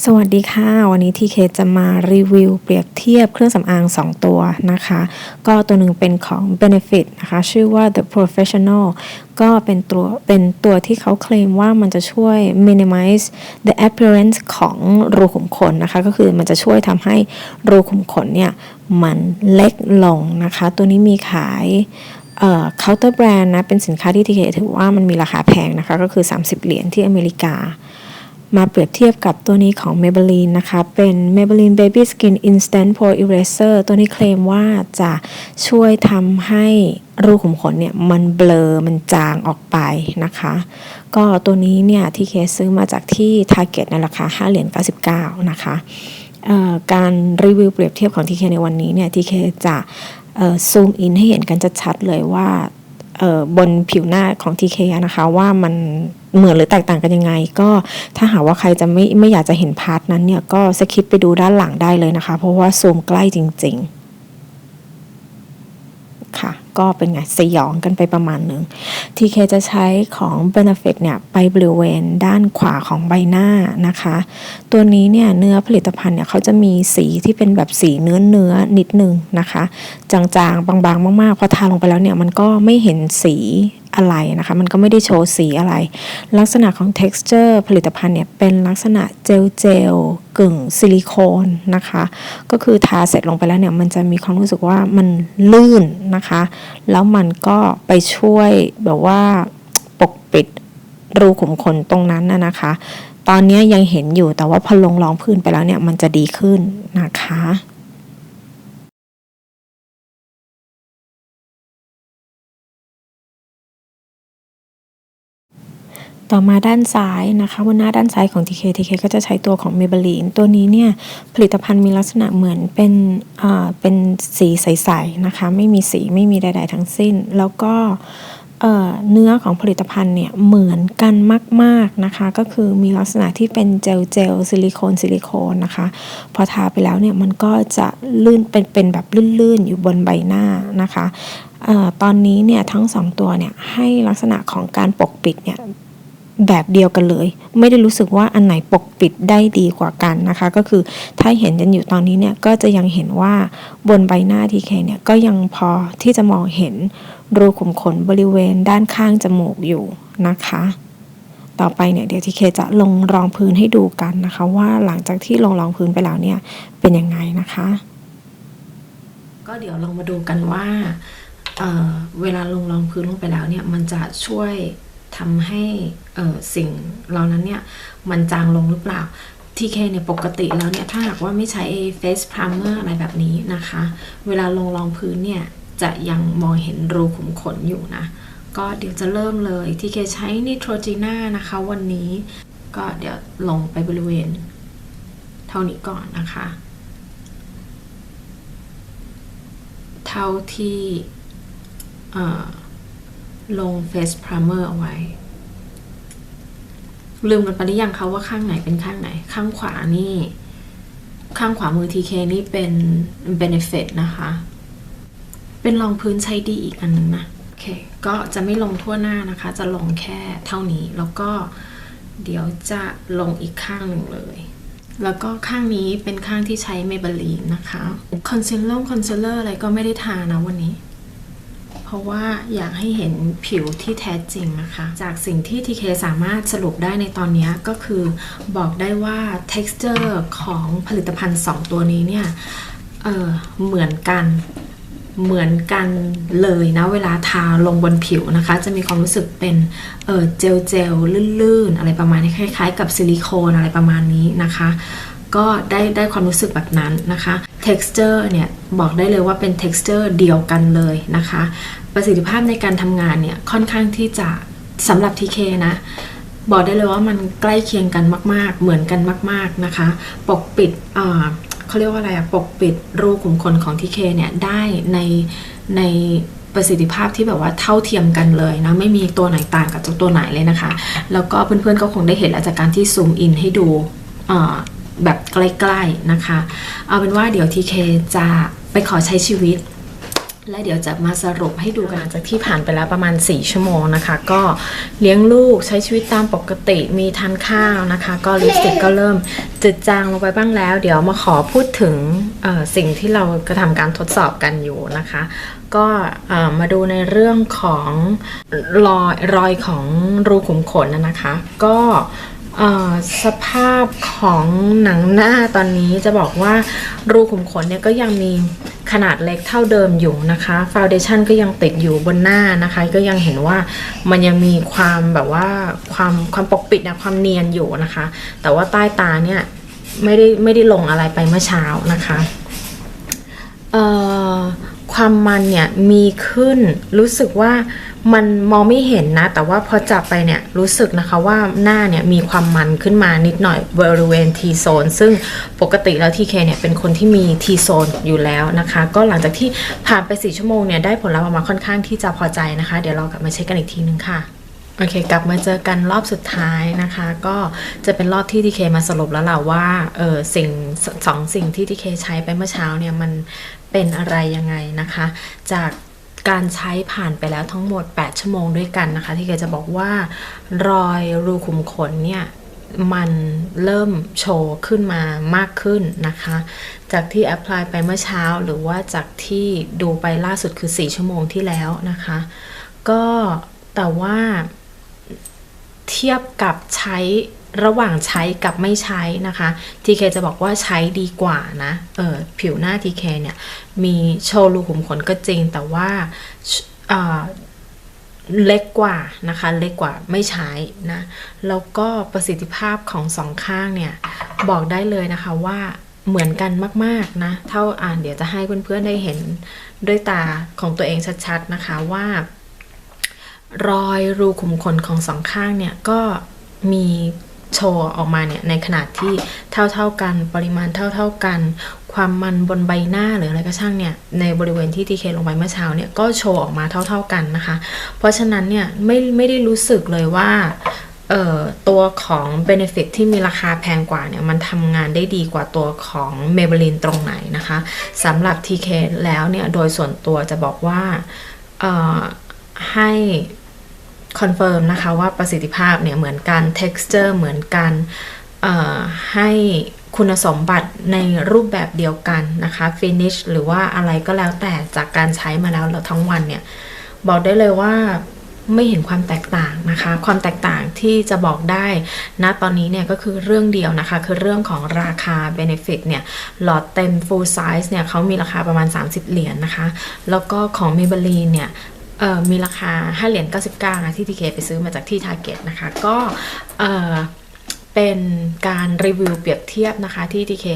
สวัสดีค่ะ วันนี้ทีเคจะมารีวิวเปรียบเทียบเครื่องสำอาง 2 ตัวนะคะ ก็ตัวหนึ่งเป็นของ Benefit นะคะ ชื่อว่า The Professional ก็เป็นตัวเป็นตัวที่เขาเคลมว่ามันจะช่วย minimize the appearance ของรูขุมขนนะคะ ก็คือมันจะช่วยทำให้รูขุมขนเนี่ย มันเล็กลงนะคะ ตัวนี้มีขายเคาน์เตอร์แบรนด์นะ เป็นสินค้าที่ทีเคถือว่ามันมีราคาแพงนะคะ ก็คือ 30 เหรียญที่อเมริกา มาเปรียบเทียบกับตัวนี้ของ Maybelline นะคะ เป็น Maybelline Baby Skin Instant Pore Eraser ตัวนี้เคลมว่าจะช่วยทำให้รูขุมขนเนี่ยมันเบลอ มันจางออกไปนะคะ ก็ตัวนี้เนี่ยที่เคซื้อมาจากที่ Target ในราคา5เหรียญ99 นะคะการรีวิวเปรียบเทียบของทีเคในวันนี้เนี่ยทีเคจะซูมอินให้เห็นกันชัดๆเลยว่า บนผิวหน้าของ TK นะคะว่ามันเหมือนหรือแตกต่างกันยังไง ก็ถ้าหากว่าใครจะไม่ไม่อยากจะเห็นพาร์ทนั้นเนี่ยก็สคิปไปดูด้านหลังได้เลยนะคะ เพราะว่าซูมใกล้จริง ๆ ค่ะ ก็เป็นไงสยองกันไปประมาณหนึ่ง TK จะใช้ของ Benefit เนี่ยไปบริเวณด้านขวาของใบหน้านะคะ ตัวนี้เนี่ยเนื้อผลิตภัณฑ์เนี่ยเขาจะมีสีที่เป็นแบบสีเนื้อเนื้อนิดนึงนะคะ จางๆ บางๆ มากๆ พอทาลงไปแล้วเนี่ยมันก็ไม่เห็นสี อะไรนะคะ มันก็ไม่ได้โชว์สีอะไร ลักษณะของ texture ผลิตภัณฑ์เนี่ยเป็นลักษณะเจลเจลกึ่งซิลิโคนนะคะ ก็คือทาเสร็จลงไปแล้วเนี่ยมันจะมีความรู้สึกว่ามันลื่นนะคะ แล้วมันก็ไปช่วยแบบว่าปกปิดรูขุมขนตรงนั้นนะนะคะ ตอนนี้ยังเห็นอยู่แต่ว่าพอลงรองพื้นไปแล้วเนี่ยมันจะดีขึ้นนะคะ ต่อมาด้านซ้ายนะคะบนหน้าด้านซ้ายของ TK TK ก็จะใช้ตัวของ Maybelline ตัวนี้เนี่ยผลิตภัณฑ์มีลักษณะเหมือนเป็นอ่าเป็นสีใสๆนะคะไม่มีสีไม่มีใด ๆ ทั้งสิ้น แล้วก็เนื้อของผลิตภัณฑ์เนี่ยเหมือนกันมาก ๆนะคะ ก็คือมีลักษณะที่เป็นเจลเจลซิลิโคนซิลิโคนนะคะ พอทาไปแล้วเนี่ยมันก็จะลื่นเป็นเป็นแบบลื่นๆอยู่บนใบหน้านะคะอตอนนี้เนี่ยทั้งสองตัวเนี่ยให้ลักษณะของการปกปิดเนี่ย แบบเดียวกันเลย ไม่ได้รู้สึกว่าอันไหนปกปิดได้ดีกว่ากันนะคะ ก็คือถ้าเห็นกันอยู่ตอนนี้เนี่ยก็จะยังเห็นว่าบนใบหน้าทีเคเนี่ยก็ยังพอที่จะมองเห็นรูขุมขนบริเวณด้านข้างจมูกอยู่นะคะ ต่อไปเนี่ยเดี๋ยวทีเคจะลงรองพื้นให้ดูกันนะคะ ว่าหลังจากที่ลงรองพื้นไปแล้วเนี่ยเป็นยังไงนะคะ ก็เดี๋ยวลองมาดูกันว่าเเวลาลงรองพื้นลงไปแล้วเนี่ยมันจะช่วย ทำให้สิ่งเหล่านั้นเนี่ยมันจางลงหรือเปล่าทีเคเนี่ยปกติแล้วเนี่ยถ้าหากว่าไม่ใช้ face primer อะไรแบบนี้นะคะ เวลาลงรองพื้นเนี่ยจะยังมองเห็นรูขุมขนอยู่นะ ก็เดี๋ยวจะเริ่มเลยทีเคใช้นิโตรจีน่านะคะวันนี้ก็เดี๋ยวลงไปบริเวณ เท่านี้ก่อนนะคะ เท่าที่ ลง Face Primer เอาไว้ ลืมกันไปหรือยังคะว่าข้างไหนเป็นข้างไหน ข้างขวานี่ ข้างขวามือ TK นี่เป็น Benefit นะคะ เป็นรองพื้นใช้ดีอีกอันนึงนะโอเค ก็จะไม่ลงทั่วหน้านะคะ จะลงแค่เท่านี้ แล้วก็เดี๋ยวจะลงอีกข้างหนึ่งเลยแล้วก็ข้างนี้เป็นข้างที่ใช้ Maybelline นะคะ คอนซีลเลอร์คอนซีลเลอร์อะไรก็ไม่ได้ทานะวันนี้ ราะว่าอยากให้เห็นผิวที่แท้จริงนะคะ จากสิ่งที่ TK สามารถสรุปได้ในตอนนี้ก็คือบอกได้ว่า texture ของผลิตภัณฑ์ 2 ตัวนี้เนี่ยเเหมือนกันเหมือนกันเลยนะเวลาทาลงบนผิวนะคะ จะมีความรู้สึกเป็นเเจลเจลลื่นๆ อะไรประมาณนี้คล้าย ๆ กับซิลิโคนอะไรประมาณนี้นะคะ ก็ได้ได้ความรู้สึกแบบนั้นนะคะ texture เนี่ยบอกได้เลยว่าเป็น texture เดียวกันเลยนะคะ ประสิทธิภาพในการทำงานเนี่ยค่อนข้างที่จะสำหรับ TK นะบอกได้เลยว่ามันใกล้เคียงกันมาก ๆ เหมือนกันมาก ๆนะคะ ปกปิดเขาเรียกว่าอะไรอะปกปิดรูขุมขนของ TK เนี่ยได้ในในประสิทธิภาพที่แบบว่าเท่าเทียมกันเลยนะ ไม่มีตัวไหนต่างกับตัวไหนเลยนะคะ แล้วก็เพื่อนๆก็คงได้เห็นแล้วจากการที่ซูมอินให้ดู แบบใกล้ๆนะคะ เอาเป็นว่าเดี๋ยว TK จะไปขอใช้ชีวิต และเดี๋ยวจะมาสรุปให้ดูกันหลังจากที่ผ่านไปแล้วประมาณ 4 ชั่วโมงนะคะ ก็เลี้ยงลูกใช้ชีวิตตามปกติมีทานข้าวนะคะ ก็ลิปสติกก็เริ่มจืดจางลงไปบ้างแล้ว เดี๋ยวมาขอพูดถึงสิ่งที่เรากระทำการทดสอบกันอยู่นะคะก็มาดูในเรื่องของรอยรอยของรูขุมขนนะคะ ก็ สภาพของหนังหน้าตอนนี้จะบอกว่ารูขุมขนเนี่ยก็ยังมีขนาดเล็กเท่าเดิมอยู่นะคะฟาวเดชันก็ยังติดอยู่บนหน้านะคะ ก็ยังเห็นว่ามันยังมีความแบบว่าความความปกปิดนะความเนียนอยู่นะคะ แต่ว่าใต้ตาเนี่ยไม่ได้ไม่ได้ลงอะไรไปเมื่อเช้านะคะ เอ่อ ความมันเนี่ยมีขึ้น รู้สึกว่ามันมองไม่เห็นนะ แต่ว่าพอจับไปเนี่ยรู้สึกนะคะว่าหน้าเนี่ยมีความมันขึ้นมานิดหน่อยบริเวณ T zone ซึ่งปกติแล้ว TK เนี่ยเป็นคนที่มี T zone อยู่แล้วนะคะ ก็หลังจากที่ผ่านไป 4 ชั่วโมงเนี่ยได้ผลลัพธ์ออกมาค่อนข้างที่จะพอใจนะคะ เดี๋ยวเรากลับมาเช็คกันอีกทีนึงค่ะ โอเค กลับมาเจอกันรอบสุดท้ายนะคะ ก็จะเป็นรอบที่ทีเคมาสรุปแล้วแหละว่าเออสิ่งสสองสิ่งที่ทีเคใช้ไปเมื่อเช้าเนี่ยมันเป็นอะไรยังไงนะคะ จากการใช้ผ่านไปแล้วทั้งหมด 8 ชั่วโมงด้วยกันนะคะ ที่เคจะบอกว่ารอยรูขุมขนเนี่ยมันเริ่มโชว์ขึ้นมามากขึ้นนะคะ จากที่แอพพลายไปเมื่อเช้า หรือว่าจากที่ดูไปล่าสุดคือ 4 ชั่วโมงที่แล้วนะคะ ก็แต่ว่า เทียบกับใช้ระหว่างใช้กับไม่ใช้นะคะ TK จะบอกว่าใช้ดีกว่านะ เออผิวหน้า TK เนี่ย มีโชว์รูขุมขนก็จริง แต่ว่าเออเล็กกว่านะคะ เล็กกว่าไม่ใช้นะ แล้วก็ประสิทธิภาพของสองข้างเนี่ย บอกได้เลยนะคะว่าเหมือนกันมาก ๆ นะ เท่าอ่านเดี๋ยวจะให้เพื่อน ๆ ได้เห็นด้วยตาของตัวเองชัด ๆ นะคะว่า รอยรูขุมขนของสองข้างเนี่ยก็มีโชว์ออกมาเนี่ยในขนาดที่เท่าๆกันปริมาณเท่าๆกัน ความมันบนใบหน้าหรืออะไรก็ช่างเนี่ยในบริเวณที่ทีเคลงไปเมื่อเช้าเนี่ยก็โชว์ออกมาเท่าๆกันนะคะ เพราะฉะนั้นเนี่ยไม่ไม่ได้รู้สึกเลยว่าเอ่อตัวของ Benefit ที่มีราคาแพงกว่าเนี่ยมันทำงานได้ดีกว่าตัวของ Maybelline ตรงไหนนะคะสำหรับ TK แล้วเนี่ยโดยส่วนตัวจะบอกว่าเอ่อให้ คอนเฟิร์มนะคะว่าประสิทธิภาพเนี่ยเหมือนกัน texture เหมือนกันให้คุณสมบัติในรูปแบบเดียวกันนะคะ finish หรือว่าอะไรก็แล้วแต่จากการใช้มาแล้วแล้วทั้งวันเนี่ย บอกได้เลยว่าไม่เห็นความแตกต่างนะคะ ความแตกต่างที่จะบอกได้ณตอนนี้เนี่ยก็คือเรื่องเดียวนะคะ คือเรื่องของราคา benefit เนี่ยหลอดเต็ม full size เนี่ยเขามีราคาประมาณ 30 เหรียญนนะคะ แล้วก็ของ Maybelline เนี่ย มีราคา5เหรียญ99นะที่ทีเคไปซื้อมาจากที่ Target นะคะ ก็เป็นการรีวิวเปรียบเทียบนะคะที่ทีเค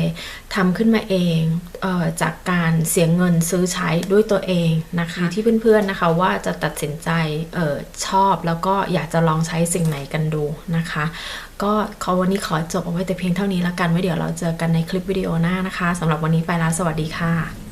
ทำขึ้นมาเองเออจากการเสียเงินซื้อใช้ด้วยตัวเองนะคะที่เพื่อนๆนะคะว่าจะตัดสินใจออชอบแล้วก็อยากจะลองใช้สิ่งไหนกันดูนะคะ ก็ขอวันนี้ขอจบเอาไว้แต่เพียงเท่านี้และกันไว้เดี๋ยวเราเจอกันในคลิปวิดีโอหน้านะคะสำหรับวันนี้ไปแล้วสวัสดีค่ะ